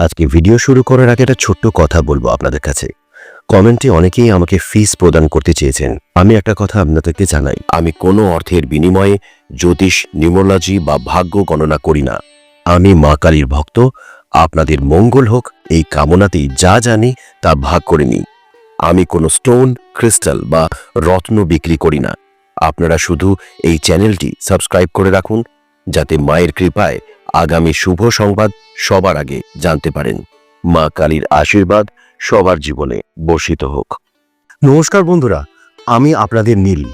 আজকে ভিডিও শুরু করার আগে একটা ছোট্ট কথা বলব আপনাদের কাছে। কমেন্টে অনেকেই আমাকে ফিস প্রদান করতে চেয়েছেন। আমি একটা কথা আপনাদেরকে জানাই। আমি কোনো অর্থের বিনিময়ে জ্যোতিষ নিউমোলজি বা ভাগ্য গণনা করি না। আমি মা কালীর ভক্ত, আপনাদের মঙ্গল হোক, এই কামনাতেই যা জানি তা ভাগ করে নিই। আমি কোনো স্টোন ক্রিস্টাল বা রত্ন বিক্রি করি না। আপনারা শুধু এই চ্যানেলটি সাবস্ক্রাইব করে রাখুন, যাতে মায়ের কৃপায় আগামী শুভ সংবাদ সবার আগে জানতে পারেন। মা কালীর আশীর্বাদ সবার জীবনে বর্ষিত হোক। নমস্কার বন্ধুরা, আমি আপনাদের নীল।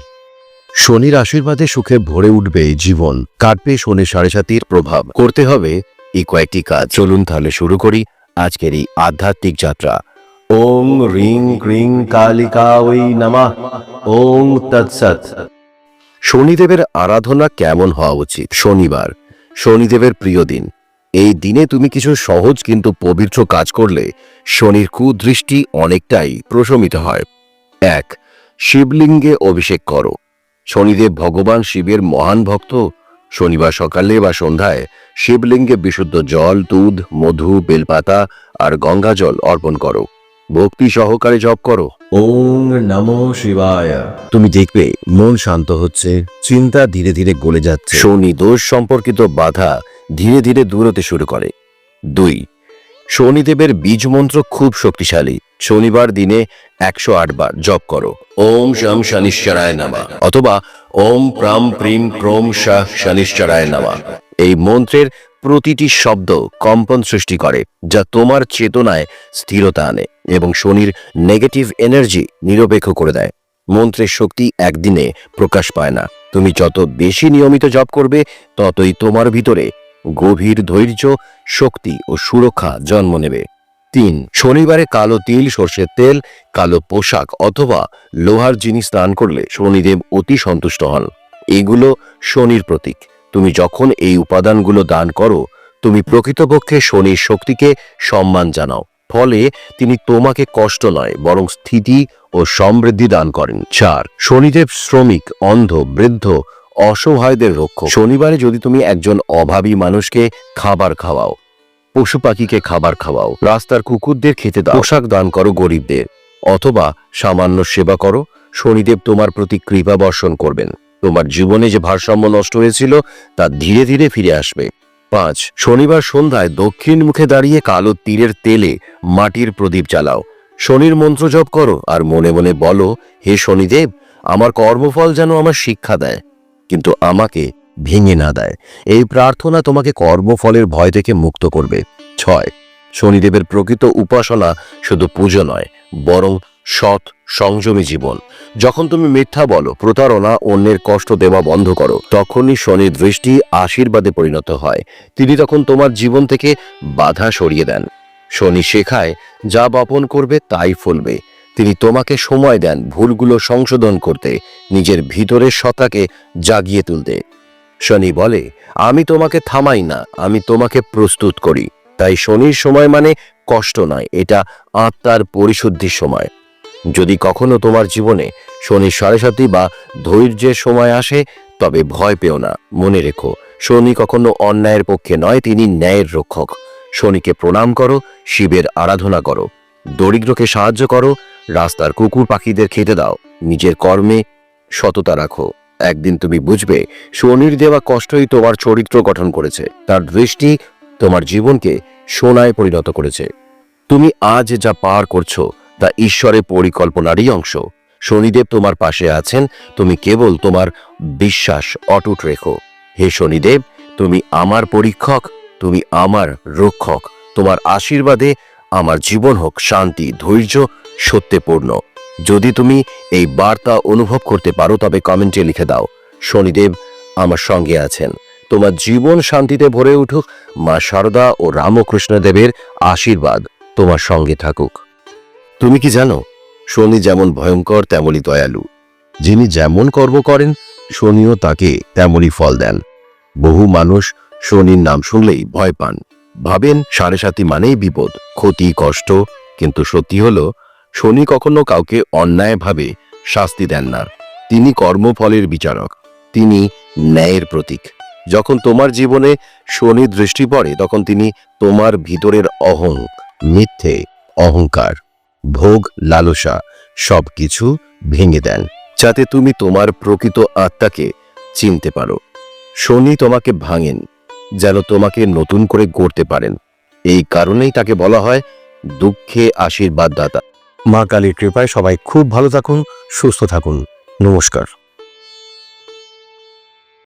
শনির আশীর্বাদে সুখে ভরে উঠবে জীবন। কাটবে শনি সাড়ে সাতির প্রভাব। করতে হবে এই কয়েকটি কাজ। চলুন তাহলে শুরু করি আজকের এই আধ্যাত্মিক যাত্রা। ওম রিং ক্রিং কালিকা ওই নামা। ওম তৎসৎ। শনিদেবের আরাধনা কেমন হওয়া উচিত? শনিবার। শনিদেবের প্রিয় দিন। এই দিনে তুমি কিছু সহজ কিন্তু পবিত্র কাজ করলে শনির কুদৃষ্টি অনেকটাই প্রশমিত হয়। এক শিবলিঙ্গে অভিষেক করো। শনিদেব ভগবান শিবের মহান ভক্ত। শনিবার সকালে বা সন্ধ্যায় শিবলিঙ্গে বিশুদ্ধ জল দুধ মধু বেলপাতা আর গঙ্গা জল অর্পণ করো। ভক্তি সহকারে জপ করো। ওং নমো শিবায়। তুমি দেখবে মন শান্ত হচ্ছে চিন্তা ধীরে ধীরে গলে যাচ্ছে। শনি দোষ সম্পর্কিত বাধা ধীরে ধীরে দূর হতে শুরু করে। দুই শনিদেবের বীজ মন্ত্র খুব শক্তিশালী। শনিবার দিনে একশো আট বার জপ করো। ওম শম শনিশ্চরায় নামা। অথবা ওম প্রাম প্রিম ক্রোম শাহ শনিশ্চরায় নামা। এই মন্ত্রের প্রতিটি শব্দ কম্পন সৃষ্টি করে যা তোমার চেতনায় স্থিরতা আনে এবং শনির নেগেটিভ এনার্জি নিরপেক্ষ করে দেয়। মন্ত্রের শক্তি একদিনে প্রকাশ পায় না। তুমি যত বেশি নিয়মিত জপ করবে ততই তোমার ভিতরে গভীর ধৈর্য, শক্তি ও সুরক্ষা জন্ম নেবে। তিন, শনিবারে কালো তিল, সর্ষের তেল, কালো পোশাক অথবা লোহার জিনিস দান করলে শনিদেব অতি সন্তুষ্ট হন। এগুলো শনির প্রতীক। তুমি যখন এই উপাদানগুলো দান করো, তুমি প্রকৃতপক্ষে শনির শক্তিকে সম্মান জানাও। ফলে তিনি তোমাকে কষ্ট নয়, বরং স্থিতি ও সমৃদ্ধি দান করেন। চার, শনিদেব শ্রমিক, অন্ধ, বৃদ্ধ অসহায়দের রক্ষক। শনিবারে যদি তুমি একজন অভাবী মানুষকে খাবার খাওয়াও, পশু পাখিকে খাবার খাওয়াও, রাস্তার কুকুরদের খেতে দাও, পোশাক দান করো গরিবদের, অথবা সামান্য সেবা করো, শনিদেব তোমার প্রতি কৃপা বর্ষণ করবেন। তোমার জীবনে যে ভারসাম্য নষ্ট হয়েছিল, তা ধীরে ধীরে ফিরে আসবে। পাঁচ, শনিবার সন্ধ্যায় দক্ষিণ মুখে দাঁড়িয়ে কালো তীরের তেলে মাটির প্রদীপ জ্বালাও। শনির মন্ত্র জপ করো আর মনে মনে বলো, হে শনিদেব, আমার কর্মফল যেন আমার শিক্ষা দেয়। কিন্তু আমাকে ভেঙে না দেয়। এই প্রার্থনা তোমাকে কর্মফলের ভয় থেকে মুক্ত করবে। ছয়, শনিদেবের প্রকৃত উপাসনা শুধু পুজো নয়, বরং সৎ সংযমী জীবন। যখন তুমি মিথ্যা বলো, প্রতারণা, অন্যের কষ্ট দেওয়া বন্ধ করো, তখনই শনির দৃষ্টি আশীর্বাদে পরিণত হয়। তিনি তখন তোমার জীবন থেকে বাধা সরিয়ে দেন। শনি শেখায়, যা বপন করবে তাই ফলবে। তিনি তোমাকে সময় দেন ভুলগুলো সংশোধন করতে, নিজের ভিতরের সত্তাকে জাগিয়ে তুলতে। শনি বলে, আমি তোমাকে থামাই না, আমি তোমাকে প্রস্তুত করি। তাই শনির সময় মানে কষ্ট নয়, এটা আত্মার পরিশুদ্ধির সময়। যদি কখনো তোমার জীবনে শনি সাড়ে সাতি বা ধৈর্যের সময় আসে, তবে ভয় পেও না, মনে রেখো, শনি কখনো অন্যায়ের পক্ষে নয়, তিনি ন্যায়ের রক্ষক। শনিকে প্রণাম করো, শিবের আরাধনা করো। দরিদ্রকে সাহায্য করো রাস্তার কুকুর পাখিদের খেতে দাও। নিজের কর্মে সততা রাখো। একদিন তুমি বুঝবে, শনির দেওয়া কষ্টই তোমার চরিত্র গঠন করেছে। তার দৃষ্টি তোমার জীবনকে সোনায় পরিণত করেছে। তুমি আজ যা পার করছ, তা ঈশ্বরের পরিকল্পনারই অংশ। শনিদেব তোমার পাশে আছেন, তুমি কেবল তোমার বিশ্বাস অটুট রেখো। হে শনিদেব, তুমি আমার পরীক্ষক, তুমি আমার রক্ষক। তোমার আশীর্বাদে আমার জীবন হোক শান্তি, ধৈর্য সত্যপূর্ণ। যদি তুমি এই বার্তা অনুভব করতে পারো, তবে কমেন্টে লিখে দাও। শনিদেব আমার সঙ্গে আছেন। তোমার জীবন শান্তিতে ভরে উঠুক। মা শারদা ও রামকৃষ্ণ দেবের আশীর্বাদ তোমার সঙ্গে থাকুক। তুমি কি জানো, শনি যেমন ভয়ঙ্কর, তেমনই দয়ালু। যিনি যেমন কর্ম করেন, শনিও তাকে তেমনই ফল দেন। বহু মানুষ শনির নাম শুনলেই ভয় পান। ভাবেন সাড়ে সাতি মানেই বিপদ। ক্ষতি, কষ্ট, কিন্তু সত্যি হলো শনি কখনো কাউকে অন্যায়ভাবে শাস্তি দেন না। তিনি কর্মফলের বিচারক। তিনি ন্যায়ের প্রতীক। যখন তোমার জীবনে শনি দৃষ্টি পড়ে, তখন তিনি তোমার ভিতরের অহং, মিথ্যে, অহংকার, ভোগ, লালসা সবকিছু ভেঙে দেন, যাতে তুমি তোমার প্রকৃত আত্মাকে চিনতে পারো। শনি তোমাকে ভাঙেন, যেন তোমাকে নতুন করে গড়তে পারেন। এই কারণেই তাকে বলা হয় দুঃখে আশীর্বাদ দাতা মা কালীর কৃপায় সবাই খুব ভালো থাকুন সুস্থ থাকুন। নমস্কার।